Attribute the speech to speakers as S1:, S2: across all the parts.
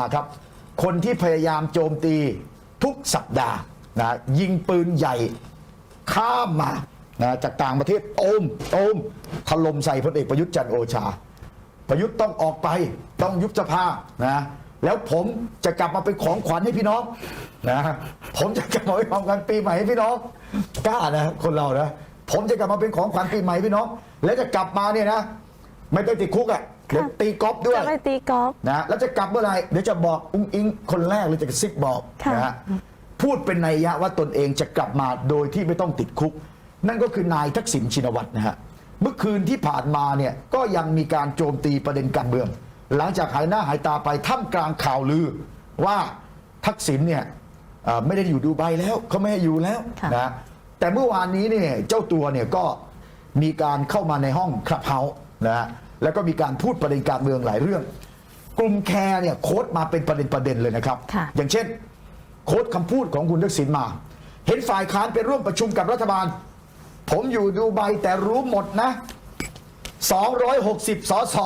S1: าครับคนที่พยายามโจมตีทุกสัปดาห์นะยิงปืนใหญ่ข้ามมานะจากต่างประเทศโอมโอมถล่มใส่พลเอกประยุทธ์จันโอชา ประยุทธ์ต้องออกไปต้องยุบสภานะแล้วผมจะกลับมาเป็นของขวัญให้พี่น้องนะผมจะกลับมาเป็นของขวัญปีใหม่ให้พี่น้องกล้านะคนเรานะผมจะกลับมาเป็นของขวัญปีใหม่พี่น้อง แล้วจะกลับมาเนี่ยนะไม่ไปติดคุกอะ เดี๋ยวตีกอล์ฟด้วย
S2: จะไปตีกอล์ฟ
S1: นะแล้วจะกลับเมื่อไหร่เดี๋ยวจะบอกอุ้งอิงคนแรกเลยจะกระซิบบอก
S2: ค่ะ
S1: นะฮะพูดเป็นนัยยะว่าตนเองจะกลับมาโดยที่ไม่ต้องติดคุก นั่นก็คือนายทักษิณชินวัตรนะฮะเมื่อคืนที่ผ่านมาเนี่ยก็ยังมีการโจมตีประเด็นการเมือง หลังจากหายหน้าหายตาไปท่ามกลางข่าวลือว่าทักษิณเนี่ยเอ่อไม่ได้อยู่ดูไบแล้วเขาไม่ให้อยู่แล้ว
S2: ค่ะ
S1: นะ แต่เมื่อวานนี้เนี่ยเจ้าตัวเนี่ยก็มีการเข้ามาในห้องคลับเฮาส์นะฮะ แล้วก็มีการพูดประเด็นการเมืองหลายเรื่อง กลุ่มแคร์เนี่ยโค้ดมาเป็นประเด็นประเด็นเลยนะครับ
S2: ค่ะ
S1: อย่างเช่น โค้ดคำพูดของคุณทักษิณมา เห็นฝ่ายค้านไปร่วมประชุมกับรัฐบาล ผมอยู่ดูไบแต่รู้หมดนะ 260สส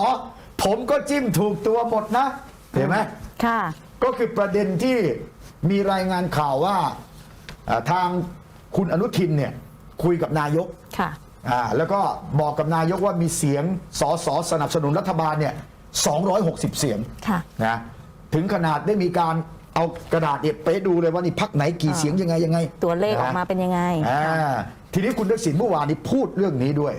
S1: ผมก็จิ้มถูกตัวหมดนะ เห็นไหม
S2: ค่ะ
S1: ก็คือประเด็นที่มีรายงานข่าวว่าอ่าทางคุณอนุทินเนี่ยคุยกับนายก
S2: ค่ะ
S1: อ่าแล้วก็บอกกับนายกว่ามีเสียงสสสนับสนุนรัฐบาลเนี่ย260 เสียง
S2: ค่ะ
S1: นะถึงขนาดได้มีการเอากระดาษเนี่ยไปให้ดูเลยว่านี่พักไหนกี่
S2: อ่า
S1: เสียงยังไงยังไง
S2: ตัวเลขออกมาะเป็นยังไง
S1: อ่า
S2: ค่ะ
S1: ทีนี้คุณทักษิณเมื่อวานนี้พูดเรื่องนี้ด้วย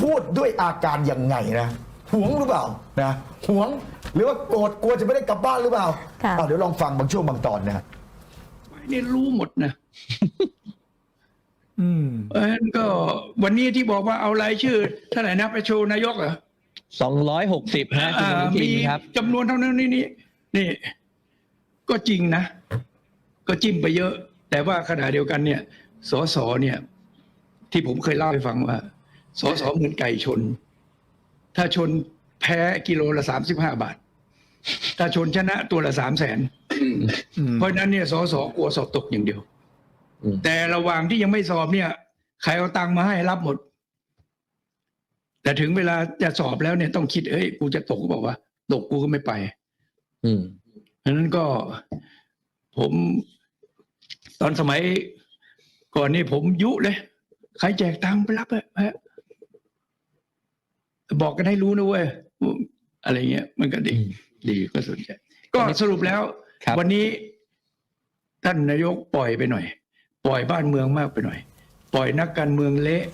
S1: พูดด้วยอาการยังไงนะหวงหรือเปล่านะหวงหรือว่าโกรธกลัวจะไม่ได้กลับบ้านหรือเปล่า
S2: ค่ะ
S1: เอาเดี๋ยวลองฟังบางช่วงบางตอนนะ
S3: นี่รู้หมดนะ
S1: อืม
S3: เพราะฉะนั้นก็วันนี้ที่บอกว่าเอารายชื่อเท่าไหร่นะไปโชว์นายกเหรอ
S4: สองร้อยหกสิบฮะคุณ
S3: อ่า
S4: อนุทิ
S3: มี
S4: นครับ
S3: จำนวนเท่านั้นนี่นี่นี่ ก็จริงนะ ก็จิ้มไปเยอะ แต่ว่าขณะเดียวกันเนี่ยสสเนี่ย ที่ผมเคยเล่าให้ฟังว่าสสเหมือนไก่ชน ถ้าชนแพ้กิโลละสามสิบห้าบาท ถ้าชนชนะตัวละสามแสนเพราะฉะนั้นเนี่ยสสกลัวสอบตกอย่างเดียว
S4: อืม
S3: แต่ระหว่างที่ยังไม่สอบเนี่ยใครเอาตังค์มาให้รับหมด แต่ถึงเวลาจะสอบแล้วเนี่ยต้องคิดเอ้ยกูจะตกก็บอกว่าตกกูก็ไม่ไป
S4: อืม
S3: เพราะฉะนั้นก็ผมตอนสมัยก่อนนี่ผมยุเลยใครแจกตังค์ไปรับอะฮะบอกกันให้รู้นะเว้ยอะไรเงี้ย มันก็ดี
S4: อืม
S3: ดีก็สนใจ ก็สรุปแล้ว
S4: ครับ
S3: วันนี้ท่านนายกปล่อยไปหน่อย ปล่อยบ้านเมืองมากไปหน่อย ปล่อยนักการเมืองเละ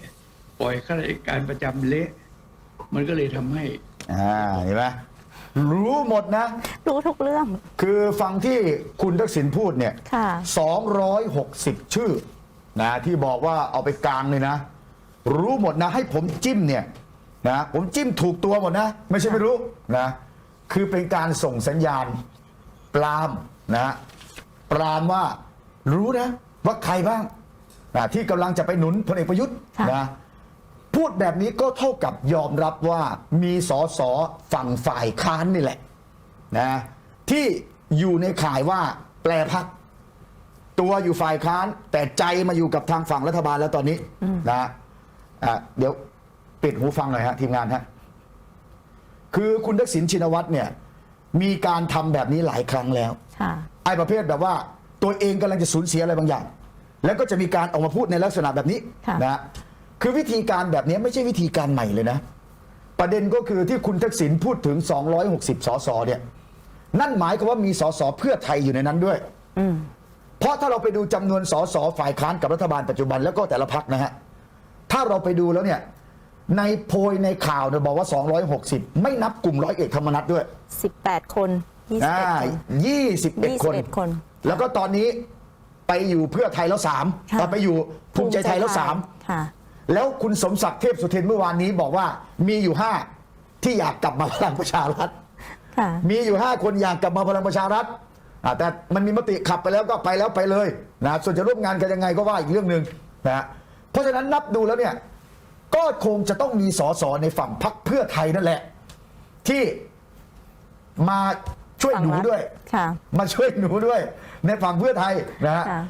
S3: ปล่อยข้าราชการประจำเละ มันก็เลยทำให้
S1: อ่าเห็นไหมรู้หมดนะ
S2: รู้ทุกเรื่อง
S1: คือฟังที่คุณทักษิณพูดเนี่ย
S2: ค่ะ
S1: 260ชื่อนะที่บอกว่าเอาไปกลางเลยนะ รู้หมดนะ ให้ผมจิ้มเนี่ยนะผมจิ้มถูกตัวหมดนะ ไม่ใช่ไม่รู้นะคือเป็นการส่งสัญญาณปรามนะปรามว่ารู้นะ ว่าใครบ้างนะที่กำลังจะไปหนุนพลเอกประยุทธ์
S2: ค่ะ
S1: นะพูดแบบนี้ก็เท่ากับยอมรับว่ามีสอสอฝั่งฝ่ายค้านนี่แหละนะที่อยู่ในข่ายว่าแปลพัก ตัวอยู่ฝ่ายค้าน แต่ใจมาอยู่กับทางฝั่งรัฐบาลแล้วตอนนี้นะอะเดี๋ยวปิดหูฟังหน่อยฮะทีมงานฮะคือคุณทักษิณชินวัตรเนี่ย มีการทำแบบนี้หลายครั้งแล้ว
S2: ค่ะ
S1: ไอ้ประเภทแบบว่า ตัวเองกำลังจะสูญเสียอะไรบางอย่าง แล้วก็จะมีการออกมาพูดในลักษณะแบบนี้
S2: ค่ะ
S1: นะคือวิธีการแบบนี้ไม่ใช่วิธีการใหม่เลยนะ ประเด็นก็คือที่คุณทักษิณพูดถึง 260 สสเนี่ย นั่นหมายความว่ามีสสเพื่อไทยอยู่ในนั้นด้วย
S2: อืม
S1: เพราะถ้าเราไปดูจำนวนสสฝ่ายค้านกับรัฐบาลปัจจุบันแล้วก็แต่ละพักนะฮะ ถ้าเราไปดูแล้วเนี่ย ในโพยในข่าวเนี่ยบอกว่า 260 ไม่นับกลุ่มร้อยเอกธรรมนัฐด้วย
S2: สิบแปดคนยี่สิบ
S1: อ่า
S2: เอ็ดคน
S1: 21 คน
S2: 21 คน
S1: แล้วก็ตอนนี้ไปอยู่เพื่อไทยแล้วสาม
S2: ค่ะ
S1: ไปอยู่ภูมิใจไทยแล้วสาม
S2: ค่ะ
S1: แล้วคุณสมศักดิ์เทพสุทินเมื่อวานนี้บอกว่ามีอยู่ห้าที่อยากกลับมาพลังประชารัฐ
S2: ค่ะ
S1: มีอยู่ห้าคนอยากกลับมาพลังประชารัฐอ่าแต่มันมีมติขับไปแล้วก็ไปแล้วไปเลยนะส่วนจะร่วมงานกันยังไงก็ว่าอีกเรื่องหนึ่งนะเพราะฉะนั้นนับดูแล้วเนี่ยก็คงจะต้องมีสสในฝั่งพรรคเพื่อไทยนั่นแหละ ที่มาช่วยหนูด้วย
S2: ค่ะ
S1: มาช่วยหนูด้วย ในฝั่งเพื่อไทยนะฮะ
S2: ค่ะ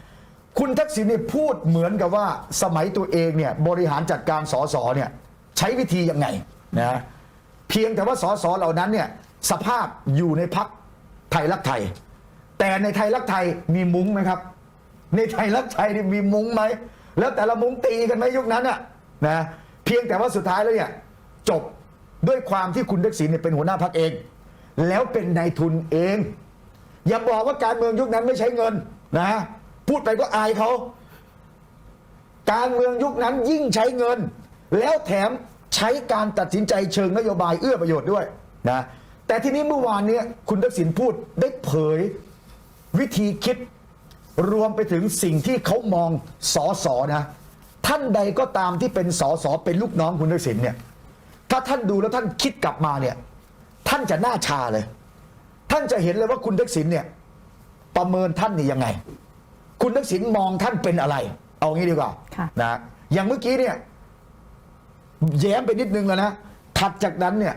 S1: คุณทักษิณเนี่ยพูดเหมือนกับว่าสมัยตัวเองเนี่ยบริหารจัดการสสเนี่ยใช้วิธียังไงนะเพียงแต่ว่าสสเหล่านั้นเนี่ยสภาพอยู่ในพักไทยรักไทย แต่ในไทยรักไทยมีมุ้งไหมครับ ในไทยรักไทยนี่มีมุ้งไหมแล้วแต่ละมุ้งตีกันไหมยุคนั้นน่ะนะเพียงแต่ว่าสุดท้ายแล้วเนี่ยจบด้วยความที่คุณทักษิณเนี่ยเป็นหัวหน้าพรรคเอง แล้วเป็นนายทุนเอง อย่าบอกว่าการเมืองยุคนั้นไม่ใช้เงินนะ พูดไปก็อายเขา การเมืองยุคนั้นยิ่งใช้เงิน แล้วแถมใช้การตัดสินใจเชิงนโยบายเอื้อประโยชน์ด้วยนะแต่ทีนี้เมื่อวานเนี้คุณทักษิณพูดได้เผยวิธีคิดรวมไปถึงสิ่งที่เขามองสอสอนะ ท่านใดก็ตามที่เป็นสอสอเป็นลูกน้องคุณทักษิณเนี่ยถ้าท่านดูแล้วท่านคิดกลับมาเนี่ย ท่านจะหน้าชาเลย ท่านจะเห็นเลยว่าคุณทักษิณเนี่ย ประเมินท่านนี่ยังไง คุณทักษิณมองท่านเป็นอะไร เอางี้ดีกว่า
S2: ค่ะ
S1: นะอย่างเมื่อกี้เนี่ย แย้มไปนิดนึงแล้วนะถัดจากนั้นเนี่ย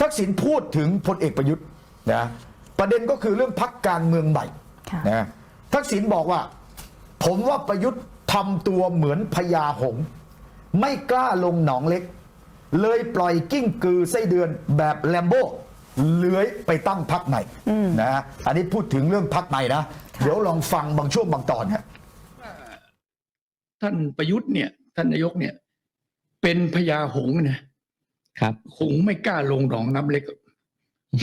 S1: ทักษิณพูดถึงพลเอกประยุทธ์นะประเด็นก็คือเรื่องพักการเมืองใหม่
S2: ค่ะ
S1: นะทักษิณบอกว่า ผมว่าประยุทธ์ทำตัวเหมือนพญาหงส์ไม่กล้าลงหนองเล็ก เลยปล่อยกิ้งกือไส้เดือนแบบแลมโบ้ เลื้อยไปตั้งพักใหม่นะอันนี้พูดถึงเรื่องพักใหม่นะ เดี๋ยวลองฟังบางช่วงบางตอนฮะ
S3: ท่านประยุทธ์เนี่ย ท่านนายกเนี่ย เป็นพญาหงส์นะครับหงส์ไม่กล้าลงหนองน้ำเล็ก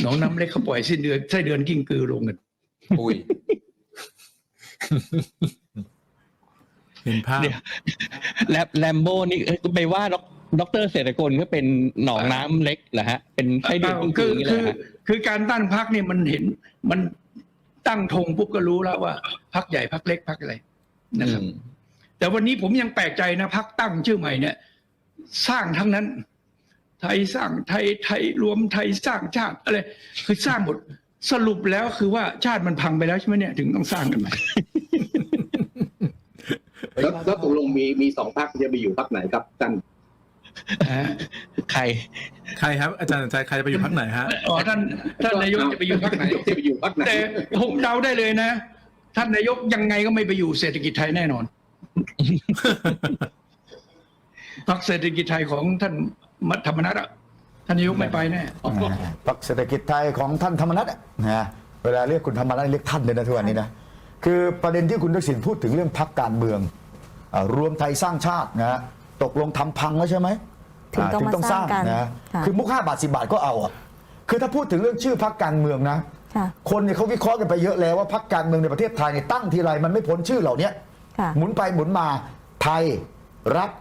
S3: หนองน้ำเล็กเขาปล่อยสิ้นเดือนไส้เดือนกิ้งกือลงกัน
S5: อุ้ย
S6: เห็นภาพ
S4: เดี๋ยวแลมแลมโบนี่เอ้ยไปว่าด็อก ด็อกเตอร์เศรษฐกลก็เป็นหนองน้ำเล็กเหรอฮะ เป็นไส้เดือน
S3: คื
S4: คือ
S3: อ
S4: อย่างนี้เล
S3: คื
S4: ย
S3: อ
S4: ฮะ
S3: คือการตั้งพักเนี่ยมันเห็นมันตั้งธงปุ๊บก็รู้แล้วว่าพักใหญ่พักเล็กพักอะไรนะครับ แต่วันนี้ผมยังแปลกใจนะพักตั้งชื่อใหม่เนี่ย สร้างทั้งนั้น ไทยสร้างไทยไทยรวมไทยสร้างชาติอะไรคือสร้างหมดสรุปแล้วคือว่าชาติมันพังไปแล้วใช่ไหมเนี่ยถึงต้องสร้างกันใหม่
S5: แล้วแล้วตกลงมีมีสองพักจะไปอยู่พักไหนครับท่าน
S3: นะฮะ
S4: ใคร
S6: ใครครับ อาจารย์สนใจใครจะไปอยู่พักไหนฮะ
S3: อ๋อท่านท่านนายกจะไปอยู่พักไหน
S5: จะไปอยู่พักไหน
S3: แต่ผมเดาได้เลยนะ ท่านนายกยังไงก็ไม่ไปอยู่เศรษฐกิจไทยแน่นอนพรรคเศรษฐกิจไทยของท่านมัธรรมนัฐอะท่านนายกไม่ไปแน่
S1: พรรคเศรษฐกิจไทยของท่านธรรมนัฐอะนะเวลาเรียกคุณธรรมนัฐเรียกท่านเลยนะทุกวันนี้นะคือประเด็นที่คุณทักษิณพูดถึงเรื่องพรรคการเมืองอ่ารวมไทยสร้างชาตินะตกลงทำพังแล้วใช่ไหม
S2: ถึงต้องมาสร้างกัน
S1: นะ
S2: ค่ะ
S1: คือมุกห้าบาทสิบาทก็เอาอะคือถ้าพูดถึงเรื่องชื่อพรรคการเมืองนะ
S2: ค่ะ
S1: คนเนี่ยเขาวิเคราะห์กันไปเยอะแล้วว่าพรรคการเมืองในประเทศไทยเนี่ยตั้งทีไรมันไม่พ้นชื่อเหล่านี้
S2: ค่ะ
S1: หมุนไปหมุนมาไทยรัก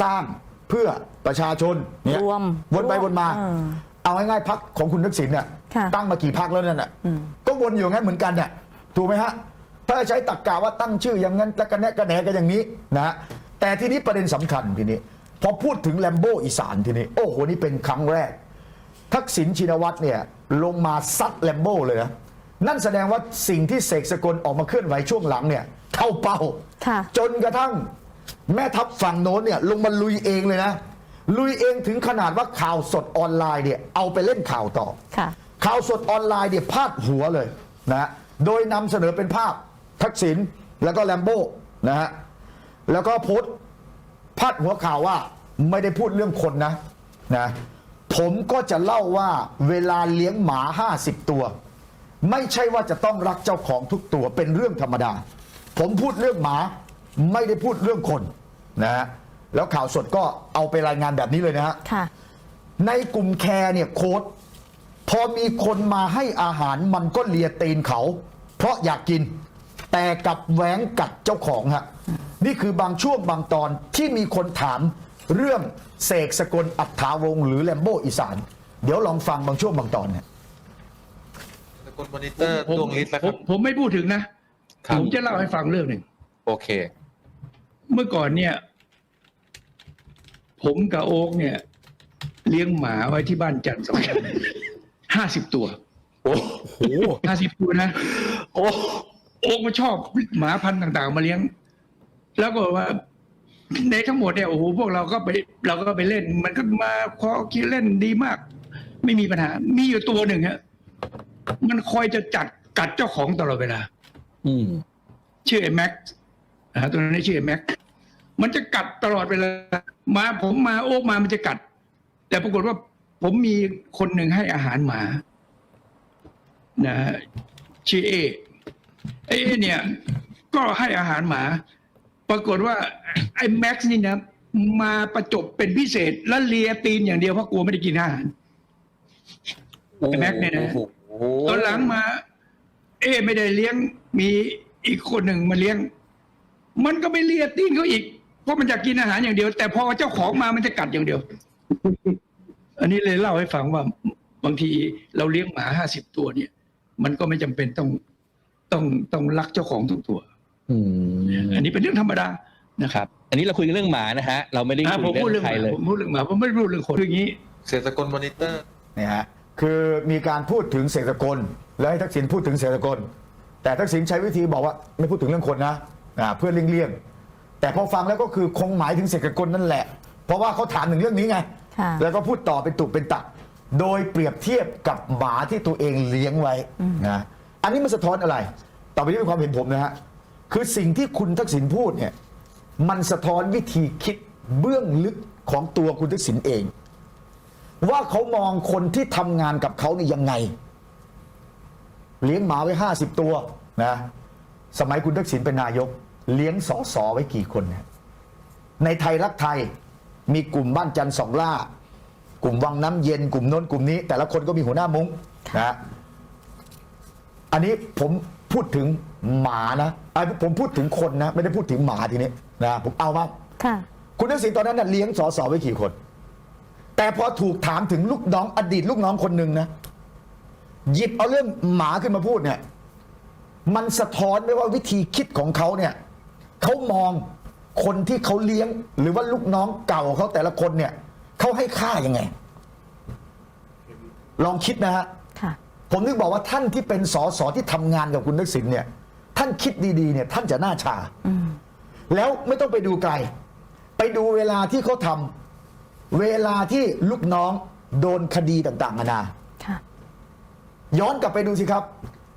S1: สร้างเพื่อประชาชนเนี่ย
S2: รวม
S1: วนไปวนมา
S2: เออ
S1: เอาง่ายๆพักของคุณทักษิณเนี่ย
S2: ค่ะ
S1: ตั้งมากี่พักแล้วนั่นน่ะ
S2: อืม
S1: ก็วนอยู่อย่างนั้นเหมือนกันเนี่ยถูกไหมฮะถ้าใช้ตักกาว่าตั้งชื่ออย่างนั้นตะกันแนะกระแหนกันอย่างนี้นะฮะแต่ทีนี้ประเด็นสำคัญทีนี้ พอพูดถึงแลมโบอีสานทีนี้ โอ้โห นี่เป็นครั้งแรก ทักษิณชินวัตรเนี่ยลงมาซัดแลมโบ้เลยนะนั่นแสดงว่าสิ่งที่เสกสกลออกมาเคลื่อนไหวช่วงหลังเนี่ยเข้าเป้า
S2: ค่ะ
S1: จนกระทั่งแม่ทัพฝั่งโน้นเนี่ยลงมาลุยเองเลยนะ ลุยเองถึงขนาดว่าข่าวสดออนไลน์เนี่ยเอาไปเล่นข่าวต่อ
S2: ค่ะ
S1: ข่าวสดออนไลน์เนี่ยพาดหัวเลยนะฮะโดยนำเสนอเป็นภาพทักษิณแล้วก็แลมโบ้นะฮะแล้วก็โพสต์พาดหัวข่าวว่า ไม่ได้พูดเรื่องคนนะนะ ผมก็จะเล่าว่าเวลาเลี้ยงหมา 50 ตัว ไม่ใช่ว่าจะต้องรักเจ้าของทุกตัวเป็นเรื่องธรรมดา ผมพูดเรื่องหมาไม่ได้พูดเรื่องคนนะฮะแล้วข่าวสดก็เอาไปรายงานแบบนี้เลยนะฮะ
S2: ค่ะ
S1: ในกลุ่มแคร์เนี่ยโค้ดพอมีคนมาให้อาหารมันก็เลียตีนเขา เพราะอยากกิน แต่กลับแหวงกัดเจ้าของฮะนี่คือบางช่วงบางตอนที่มีคนถาม เรื่องเสกสกลอัฏฐาวงศ์หรือแลมโบอีสาน เดี๋ยวลองฟังบางช่วงบางตอนเนี่ย
S5: สกุลมอนิเตอร์
S3: ผม
S5: ดวงฤทธิ์ไหม
S3: ผ
S5: ครั
S3: ม
S5: บ
S3: ผมไม่พูดถึงนะ
S5: ครับ
S3: ผมจะเล่าให้ฟังเรื่องหนึ่ง
S5: โอเค
S3: เมื่อก่อนเนี่ย ผมกับโอ๊กเนี่ย เลี้ยงหมาไว้ที่บ้านจันทร์สองห้าสิบตัว
S5: โอ้
S3: ห้าสิบตัวนะ
S5: โอ้
S3: โอ๊กมันชอบหมาพันธุ์ต่าง ๆ มาเลี้ยง แล้วก็ว่า ในทั้งหมดเนี่ยโอ้โหพวกเราก็ไปเราก็ไปเล่น มันก็มาคอคิดเล่นดีมาก ไม่มีปัญหา มีอยู่ตัวหนึ่งฮะมันคอยจะจัดกัดเจ้าของตลอดเวลา
S4: อืม
S3: ชื่อไอ้แม็กซ์อ่าตัวนั้นชื่อไอ้แม็กซ์มันจะกัดตลอดเวลามาผมมาโอ๊กมามันจะกัด แต่ปรากฏว่าผมมีคนหนึ่งให้อาหารหมา นะชื่อเอเอเนี่ย ก็ให้อาหารหมา ปรากฏว่าไอ้แม็กซ์นี่นะมาประจบเป็นพิเศษ แล้วเลียตีนอย่างเดียวเพราะกลัวไม่ได้กินอาหารไอ้แม็กเนี่ยนะ
S4: โอ้โห
S3: ตอนหลังมา เอ๊ะไม่ได้เลี้ยงมีอีกคนหนึ่งมาเลี้ยง มันก็ไม่เลียตีนเขาอีก เพราะมันอยากกินอาหารอย่างเดียว แต่พอเจ้าของมามันจะกัดอย่างเดียว อันนี้เลยเล่าให้ฟังว่า บางทีเราเลี้ยงหมาห้าสิบตัวเนี่ย มันก็ไม่จำเป็นต้องต้องต้องรักเจ้าของทุกตัว
S4: อืม
S3: อันนี้เป็นเรื่องธรรมดานะค
S4: ครับรับ อันนี้เราคุยกันเรื่องหมานะฮะเราไม่ได้
S3: อะผม
S4: คุ
S3: พูด
S4: ย
S3: เรื่
S4: เรื่
S3: อ
S4: องง
S3: ห
S4: ใคร
S3: มา
S4: เลย
S3: ผมพูดเรื่องหมาผมไม่ได้พูดเรื่องคนคืออย่างนี้
S7: เศรษฐกลมอนิเตอร์
S1: เนี่ยฮะคือมีการพูดถึงเศรษฐกลแล้วให้ทักษิณพูดถึงเศรษฐกลแต่ทักษิณใช้วิธีบอกว่าไม่พูดถึงเรื่องคนนะอ่าเพื่อเลี่ยงๆแต่พอฟังแล้วก็คือคงหมายถึงเศรษฐกลนั่นแหละ เพราะว่าเขาถามถึงเรื่องนี้ไง
S2: ค่ะ
S1: แล้วก็พูดต่อเป็นตุเป็นตักโดยเปรียบเทียบกับหมาที่ตัวเองเลี้ยงไว้นะอันนี้มันสะท้อนอะไร ต่อไปนี้เป็นความเห็นผมนะฮะ คือสิ่งที่คุณทักษิณพูดเนี่ยมันสะท้อนวิธีคิดเบื้องลึกของตัวคุณทักษิณเอง ว่าเขามองคนที่ทำงานกับเขาเนี่ยยังไง เลี้ยงหมาไว้ห้าสิบตัวนะสมัยคุณทักษิณเป็นนายก เลี้ยงสอสอไว้กี่คนเนี่ยในไทยรักไทยมีกลุ่มบ้านจันทร์สองล่า กลุ่มวังน้ำเย็นกลุ่มน้นกลุ่มนี้ แต่ละคนก็มีหัวหน้ามุ้งนะอันนี้ผม พูดถึงหมานะไอ้ผมพูดถึงคนนะ ไม่ได้พูดถึงหมาทีนี้นะผมเอามา
S2: ค่ะ
S1: คุณทักษิณตอนนั้นนะเลี้ยงสอสอไว้กี่คน แต่พอถูกถามถึงลูกน้องอดีตลูกน้องคนหนึ่งนะหยิบเอาเรื่องหมาขึ้นมาพูดเนี่ย มันสะท้อนไว้ว่าวิธีคิดของเขาเนี่ยเขามองคนที่เขาเลี้ยง หรือว่าลูกน้องเก่าเขาแต่ละคนเนี่ยเขาให้ค่ายังไง ลองคิดนะฮะ
S2: ค่ะ
S1: ผมนึกบอกว่าท่านที่เป็นสสที่ทำงานกับคุณทักษิณเนี่ย ท่านคิดดีๆเนี่ย ท่านจะหน้าชา
S2: อืม
S1: แล้วไม่ต้องไปดูไกล ไปดูเวลาที่เขาทำเวลาที่ลูกน้องโดนคดีต่างๆนานา
S2: ค่ะ
S1: ย้อนกลับไปดูสิครับ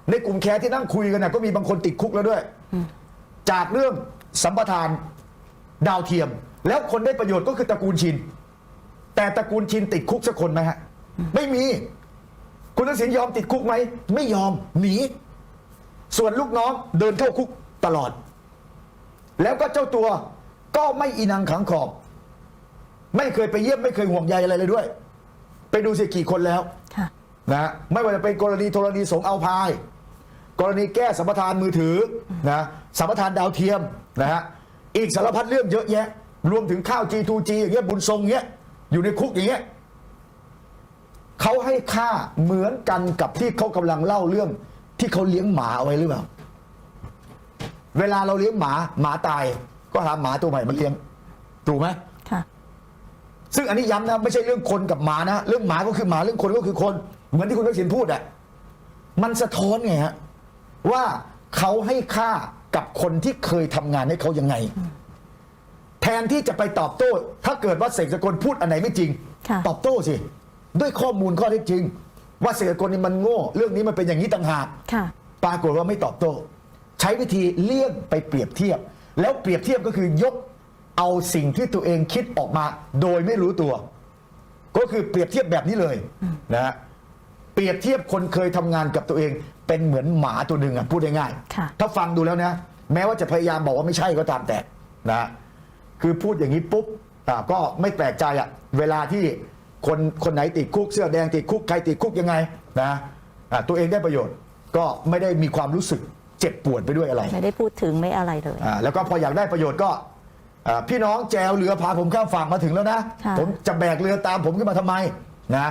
S1: ในกลุ่มแคร์ที่นั่งคุยกันนะก็มีบางคนติดคุกแล้วด้วย จากเรื่องสัมปทานดาวเทียม แล้วคนได้ประโยชน์ก็คือตระกูลชิน แต่ตระกูลชินติดคุกสักคนไหมฮะ ไม่มี คุณทักษิณยอมติดคุกไหม ไม่ยอมหนี ส่วนลูกน้องเดินเข้าคุกตลอด แล้วก็เจ้าตัวก็ไม่อีนังขังขอบ ไม่เคยไปเยี่ยมไม่เคยห่วงใยอะไรเลยด้วย ไปดูสิกี่คนแล้ว
S2: ค่ะ
S1: นะฮะไม่ว่าจะเป็นกรณีธรณีสงฆ์เอาพาย กรณีแก้สัมปทานมือถือนะสัมปทานดาวเทียมนะฮะอีกสารพัดเรื่องเยอะแยะ รวมถึงข้าว G2G อย่างเงี้ยบุญทรงเงี้ยอยู่ในคุกอย่างเงี้ย เขาให้ค่าเหมือนกันกับที่เขากำลังเล่าเรื่อง ที่เขาเลี้ยงหมาเอาไว้หรือเปล่า เวลาเราเลี้ยงหมาหมาตาย ก็หาหมาตัวใหม่มาเลี้ยงถูกไหม
S2: ค่ะ
S1: ซึ่งอันนี้ย้ำนะไม่ใช่เรื่องคนกับหมานะ เรื่องหมาก็คือหมาเรื่องคนก็คือคน เหมือนที่คุณทักษิณพูดอะมันสะท้อนไงฮะว่าเขาให้ค่ากับคนที่เคยทำงานให้เขายังไง แทนที่จะไปตอบโต้ ถ้าเกิดว่าเสกสกลพูดอันไหนไม่จริง
S2: ค่ะ
S1: ตอบโต้สิ ด้วยข้อมูลข้อเท็จจริง ว่าเสกสกลนี่มันโง่ เรื่องนี้มันเป็นอย่างนี้ต่างหาก
S2: ค่ะ
S1: ปรากฏว่าไม่ตอบโต้ ใช้วิธีเลี่ยงไปเปรียบเทียบ แล้วเปรียบเทียบก็คือยกเอาสิ่งที่ตัวเองคิดออกมา โดยไม่รู้ตัว ก็คือเปรียบเทียบแบบนี้เลยนะฮะเปรียบเทียบคนเคยทำงานกับตัวเองเป็นเหมือนหมาตัวหนึ่งอะพูดง่าย
S2: ค่ะ
S1: ๆถ้าฟังดูแล้วนะ แม้ว่าจะพยายามบอกว่าไม่ใช่ก็ตามแต่นะฮะคือพูดอย่างนี้ปุ๊บอ่าก็ไม่แปลกใจอะเวลาที่ คนคนไหนติดคุกเสื้อแดงติดคุกใครติดคุกยังไงนะอ่าตัวเองได้ประโยชน์ก็ไม่ได้มีความรู้สึกเจ็บปวดไปด้วยอะไร
S2: ไม่ได้พูดถึงไม่อะไรเลย
S1: อ่าแล้วก็พออยากได้ประโยชน์ก็อ่าพี่น้องแจวเรือพาผมข้ามฝั่งมาถึงแล้วนะ
S2: ค่ะ
S1: ผมจะแบกเรือตามผมขึ้นมาทำไมนะ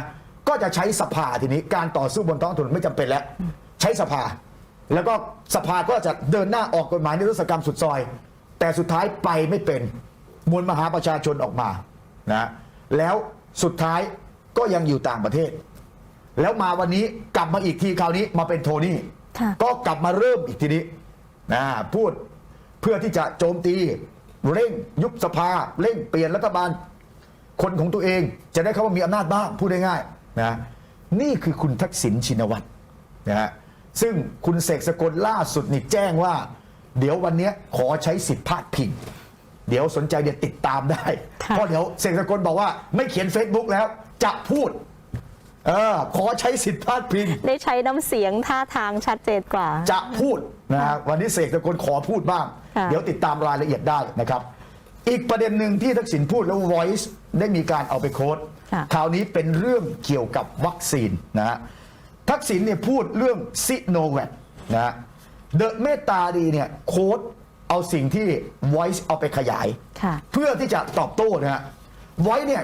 S1: ก็จะใช้สภาทีนี้การต่อสู้บนท้องถนนไม่จำเป็นแล้ว ใช้สภา แล้วก็สภาก็จะเดินหน้าออกกฎหมายนิรศกรรมสุดซอย แต่สุดท้ายไปไม่เป็นมวลมหาประชาชนออกมานะแล้ว สุดท้ายก็ยังอยู่ต่างประเทศ แล้วมาวันนี้กลับมาอีกทีคราวนี้มาเป็นโทนี่
S2: ค่ะ
S1: ก็กลับมาเริ่มอีกทีนี้นะพูดเพื่อที่จะโจมตี เร่งยุบสภา เร่งเปลี่ยนรัฐบาล คนของตัวเองจะได้เข้ามามีอำนาจบ้างพูดง่ายๆนะนี่คือคุณทักษิณชินวัตรนะฮะซึ่งคุณเสกสกลล่าสุดนี่แจ้งว่า เดี๋ยววันนี้ขอใช้สิทธิพาดพิง เดี๋ยวสนใจเดี๋ยวติดตามได้
S2: ค่ะ
S1: เพราะเดี๋ยวเสกสกลบอกว่าไม่เขียน Facebook แล้วจะพูดเออขอใช้สิทธิพาดพิง
S2: ได้ใช้น้ำเสียงท่าทางชัดเจนกว่า
S1: จะพูดนะฮะวันนี้เสกตะกลขอพูดบ้าง
S2: ค่ะ
S1: เดี๋ยวติดตามรายละเอียดได้นะครับ อีกประเด็นหนึ่งที่ทักษิณพูดแล้ว Voice ได้มีการเอาไปโค้ด
S2: ค่ะ
S1: คราวนี้เป็นเรื่องเกี่ยวกับวัคซีนนะฮะทักษิณเนี่ยพูดเรื่องซิโนแวคนะฮะเดอะเมตตาดีเนี่ยโค้ด เอาสิ่งที่ Voice เอาไปขยาย
S2: ค่ะ
S1: เพื่อที่จะตอบโต้นะฮะไว้เนี่ย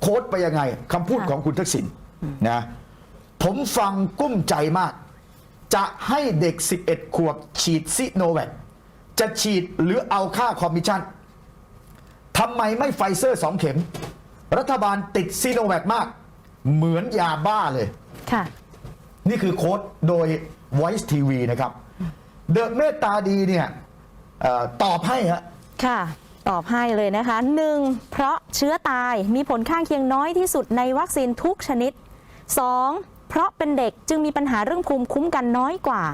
S1: โค้ดไปยังไงคำพูด
S2: ค่ะ
S1: ของคุณทักษิณนะผมฟังกุ้มใจมาก จะให้เด็ก 11 ขวบฉีดซิโนแวคจะฉีดหรือเอาค่าคอมมิชชั่นทำไมไม่ไฟเซอร์สองเข็ม รัฐบาลติดซิโนแวคมาก เหมือนยาบ้าเลย
S2: ค่ะ
S1: นี่คือโค้ดโดย Voice TV นะครับ เดอะเมตตาดีเนี่ย เออตอบให้ฮะ
S2: ค่ะ ตอบให้เลยนะคะ 1. เพราะเชื้อตายมีผลข้างเคียงน้อยที่สุดในวัคซีนทุกชนิด 2. เพราะเป็นเด็กจึงมีปัญหาเรื่องภูมิคุ้มกันน้อยกว่า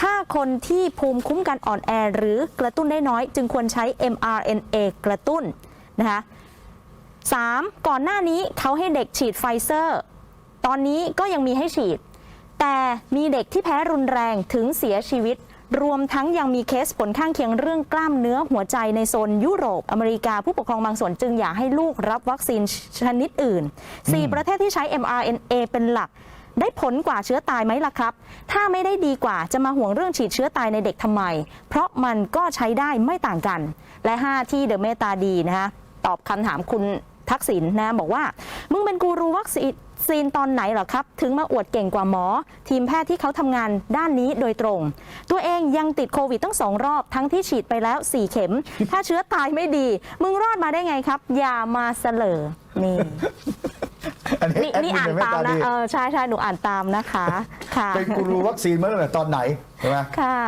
S2: ถ้าคนที่ภูมิคุ้มกันอ่อนแอหรือกระตุ้นได้น้อย จึงควรใช้ mRNA กระตุ้นนะคะ 3. ก่อนหน้านี้เขาให้เด็กฉีดไฟเซอร์ ตอนนี้ก็ยังมีให้ฉีด แต่มีเด็กที่แพ้รุนแรงถึงเสียชีวิต รวมทั้งยังมีเคสผลข้างเคียงเรื่องกล้ามเนื้อหัวใจในโซนยุโรปอเมริกาผู้ปกครองบางส่วนจึงอยากให้ลูกรับวัคซีนชนิดอื่น 4 ประเทศที่ใช้ mRNA เป็นหลัก ได้ผลกว่าเชื้อตายไหมล่ะครับ ถ้าไม่ได้ดีกว่าจะมาห่วงเรื่องฉีดเชื้อตายในเด็กทำไม เพราะมันก็ใช้ได้ไม่ต่างกัน และ 5 ที่เดอะเมตาดีนะคะตอบคำถามคุณทักษิณนะบอกว่า มึงเป็นกูรูวัคซีน ซีนตอนไหนเหรอครับ ถึงมาอวดเก่งกว่าหมอ ทีมแพทย์ที่เขาทำงานด้านนี้โดยตรง ตัวเองยังติดโควิดตั้งสองรอบทั้งที่ฉีดไปแล้ว 4 เข็ม ถ้าเชื้อตายไม่ดี มึงรอดมาได้ไงครับ อย่ามาเสลอนี่
S1: อันนี้
S2: นี่
S1: แอด
S2: นี่
S1: มิ
S2: อ่าน
S1: เดอะเมต
S2: ตาม
S1: ตา
S2: นะ
S1: ดี
S2: เออใช่ใช่หนูอ่านตามนะคะค่ะ
S1: เป็นกูรูวัคซีนมาตั้งแต่ตอนไหนใช่ไหม
S2: ค่ะ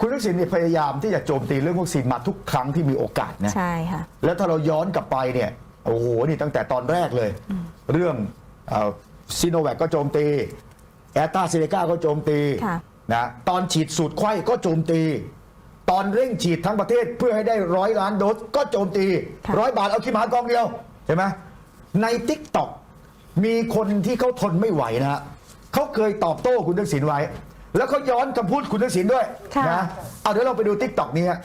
S1: คุณทักษิณเนี่ยพยายามที่จะโจมตีเรื่องวัคซีนมาทุกครั้งที่มีโอกาสนะ
S2: ใช่ค่ะ
S1: แล้วถ้าเราย้อนกลับไปเนี่ยโอ้โหนี่ตั้งแต่ตอนแรกเลย เรื่องซีโนแวคก็โจมตีแอตตาเซเนกาก็โจมตี
S2: ค่ะ
S1: นะตอนฉีดสูตรไข้ก็โจมตี ตอนเร่งฉีดทั้งประเทศเพื่อให้ได้ร้อยล้านโดสก็โจมตี
S2: ค่ะ
S1: ร้อยบาทเอาขี้หมากองเดียวใช่ไหมในทิกตอกมีคนที่เขาทนไม่ไหวนะฮะเขาเคยตอบโต้คุณทักษิณไว้ แล้วเขาย้อนคำพูดคุณทักษิณด้วย
S2: ค่ะ
S1: นะเอาเดี๋ยวเราไปดูทิกตอกนี้ฮะ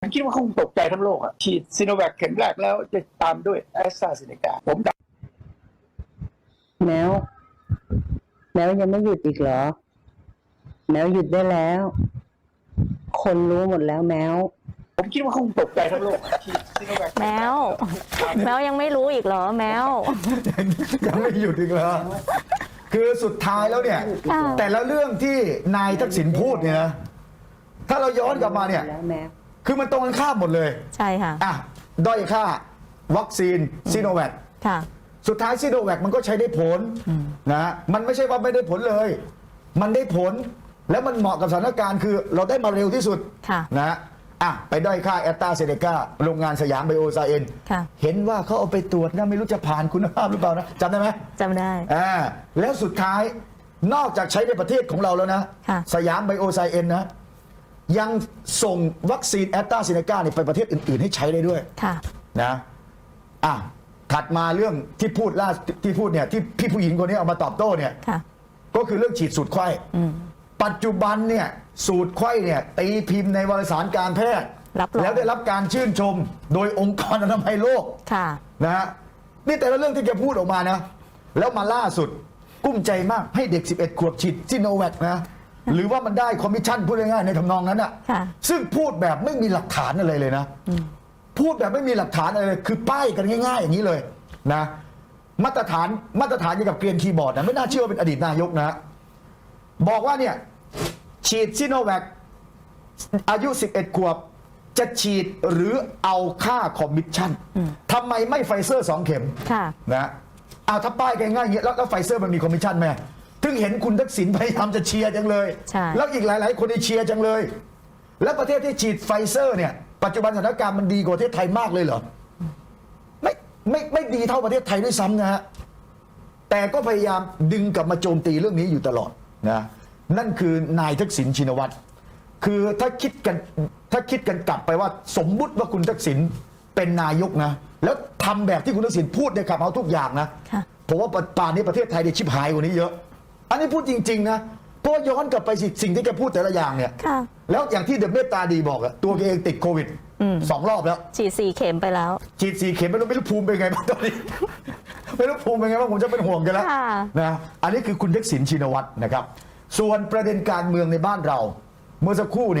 S7: ผมคิดว่าคงตกใจทั้งโลกอะฉีดซีโนแวคเข็มแรกแล้วจะตามด้วยแอสตราเซเนกาผมเดา
S8: แมวแมวยังไม่หยุดอีกเหรอ แมวหยุดได้แล้ว คนรู้หมดแล้วแมว
S7: ผมคิดว่าคงตกใจทั้งโลกอะฉีดซีโนแวค
S2: แมว แมวยังไม่รู้อีกเหรอ แมว
S1: ยังไม่หยุดอีกเหรอ คือสุดท้ายแล้วเนี่ย
S2: ค่ะ
S1: แต่ละเรื่องที่นายทักษิณพูดเนี่ยนะถ้าเราย้อนกลับมาเนี่ย
S8: แล้วแมว
S1: คือมันตรงกันข้ามหมดเลย
S2: ใช่ค่ะ
S1: อะด้อยค่า วัคซีนซีโนแวค
S2: ค่ะ
S1: สุดท้ายซีโนแวคมันก็ใช้ได้ผลนะมันไม่ใช่ว่าไม่ได้ผลเลย มันได้ผล แล้วมันเหมาะกับสถานการณ์คือ เราได้มาเร็วที่สุด
S2: ค่ะ
S1: นะอะไปด้อยค่าแอตตาเซเนกาโรงงานสยามไบโอไซเอน
S2: ค่ะ
S1: เห็นว่าเขาเอาไปตรวจนะไม่รู้จะผ่านคุณภาพหรือเปล่านะจำได้ไหม
S2: จำได้
S1: อ่าแล้วสุดท้ายนอกจากใช้ในประเทศของเราแล้วนะ
S2: ค่ะ
S1: สยามไบโอไซเอนนะ ยังส่งวัคซีนแอตตาเซเนกาไปประเทศอื่น ๆ ให้ใช้ได้ด้วย
S2: ค่ะ
S1: นะอะ ถัดมาเรื่องที่พูดล่าที่พูดเนี่ยที่พี่ผู้หญิงคนนี้เอามาตอบโต้เนี่ย
S2: ค่ะ
S1: ก็คือเรื่องฉีดสูตรไข้ปัจจุบันเนี่ยสูตรไข้เนี่ยตีพิมพ์ในวารสารการแพทย์
S2: รับรอง
S1: แล้วได้รับการชื่นชม โดยองค์กรอนามัยโลก
S2: ค่ะ
S1: นะฮะนี่แต่ละเรื่องที่แกพูดออกมานะ แล้วมาล่าสุด กุ้มใจมากให้เด็ก 11 ขวบฉีดซิโนแวคนะ หรือว่ามันได้คอมมิชชั่นพูดง่ายๆในทำนองนั้นอะ
S2: ค่ะ
S1: ซึ่งพูดแบบไม่มีหลักฐานอะไรเลยนะ พูดแบบไม่มีหลักฐานอะไรเลยคือป้ายกันง่าย ๆ อย่างนี้เลยนะมาตรฐานมาตรฐานเกี่ยวกับเกรียนคีย์บอร์ดนะไม่น่าเชื่อว่าเป็นอดีตนายกนะ บอกว่าเนี่ย ฉีดซิโนแวคอายุ 11 ขวบ จะฉีดหรือเอาค่าคอมมิชชั่นทำไมไม่ไฟเซอร์สองเข็ม
S2: ค่ะ
S1: นะเอาถ้าป้ายกันง่ายๆอย่างเงี้ยแล้วแล้วไฟเซอร์มันมีคอมมิชชั่นไหมถึงเห็นคุณทักษิณพยายามจะเชียร์จังเลย
S2: ใช่
S1: แล้วอีกหลาย ๆ คนที่เชียร์จังเลย แล้วประเทศที่ฉีดไฟเซอร์เนี่ย ปัจจุบันสถานการณ์มันดีกว่าประเทศไทยมากเลยเหรอไม่ไม่ไม่ดีเท่าประเทศไทยด้วยซ้ำนะฮะแต่ก็พยายามดึงกลับมาโจมตีเรื่องนี้อยู่ตลอดนะนั่นคือนายทักษิณชินวัตรคือถ้าคิดกันถ้าคิดกันกลับไปว่าสมมุติว่าคุณทักษิณเป็นนายกนะ แล้วทำแบบที่คุณทักษิณพูดในขับเอาทุกอย่างนะ
S2: ค่ะ
S1: ผมว่าป่านนี้ประเทศไทยเนี่ยชิบหายกว่านี้เยอะ อันนี้พูดจริง ๆ นะ เพราะว่าย้อนกลับไปสิสิ่งที่แกพูดแต่ละอย่างเนี่ย
S2: ค่ะ
S1: แล้วอย่างที่เดอะเมตตาดีบอกอะตัวแกเองติดโควิด
S2: อืม
S1: สองรอบแล้ว
S2: ฉีดสี่เข็มไปแล้ว
S1: ฉีดสี่เข็มไม่รู้ไม่รู้ภูมิเป็นไงบ้างตอนนี้ ไม่รู้ภูมิเป็นไงบ้างผมจะเป็นห่วงกันแล้ว
S2: ค่ะ
S1: นะอันนี้คือคุณทักษิณชินวัตรนะครับ ส่วนประเด็นการเมืองในบ้านเรา เมื่อสักครู่เนี่ย